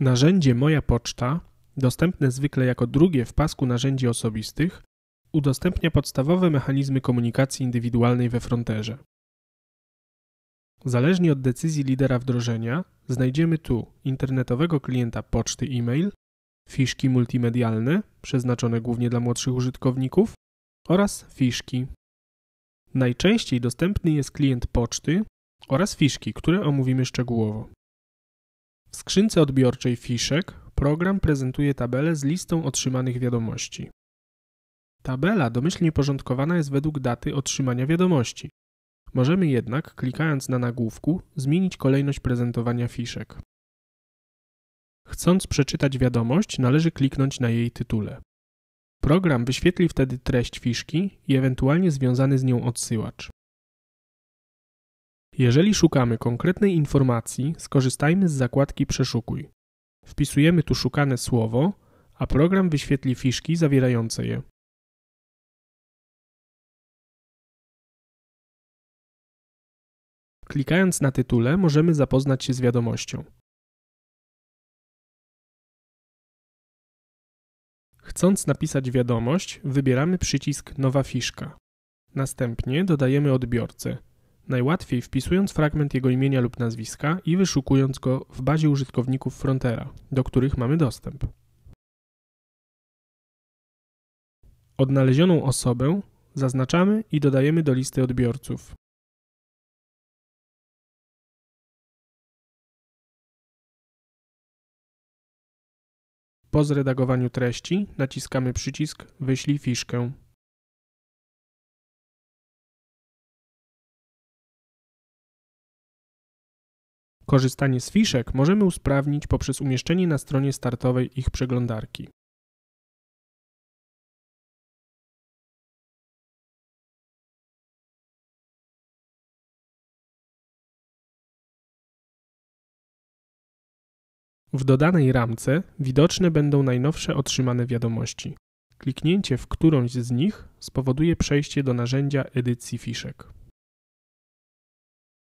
Narzędzie Moja Poczta, dostępne zwykle jako drugie w pasku narzędzi osobistych, udostępnia podstawowe mechanizmy komunikacji indywidualnej we fronterze. Zależnie od decyzji lidera wdrożenia, znajdziemy tu internetowego klienta poczty e-mail, fiszki multimedialne, przeznaczone głównie dla młodszych użytkowników, oraz fiszki. Najczęściej dostępny jest klient poczty oraz fiszki, które omówimy szczegółowo. W skrzynce odbiorczej fiszek program prezentuje tabelę z listą otrzymanych wiadomości. Tabela domyślnie porządkowana jest według daty otrzymania wiadomości. Możemy jednak, klikając na nagłówku, zmienić kolejność prezentowania fiszek. Chcąc przeczytać wiadomość, należy kliknąć na jej tytule. Program wyświetli wtedy treść fiszki i ewentualnie związany z nią odsyłacz. Jeżeli szukamy konkretnej informacji, skorzystajmy z zakładki Przeszukuj. Wpisujemy tu szukane słowo, a program wyświetli fiszki zawierające je. Klikając na tytule możemy zapoznać się z wiadomością. Chcąc napisać wiadomość, wybieramy przycisk Nowa fiszka. Następnie dodajemy odbiorcę, najłatwiej wpisując fragment jego imienia lub nazwiska i wyszukując go w bazie użytkowników Frontera, do których mamy dostęp. Odnalezioną osobę zaznaczamy i dodajemy do listy odbiorców. Po zredagowaniu treści naciskamy przycisk Wyślij fiszkę. Korzystanie z fiszek możemy usprawnić poprzez umieszczenie na stronie startowej ich przeglądarki. W dodanej ramce widoczne będą najnowsze otrzymane wiadomości. Kliknięcie w którąś z nich spowoduje przejście do narzędzia edycji fiszek.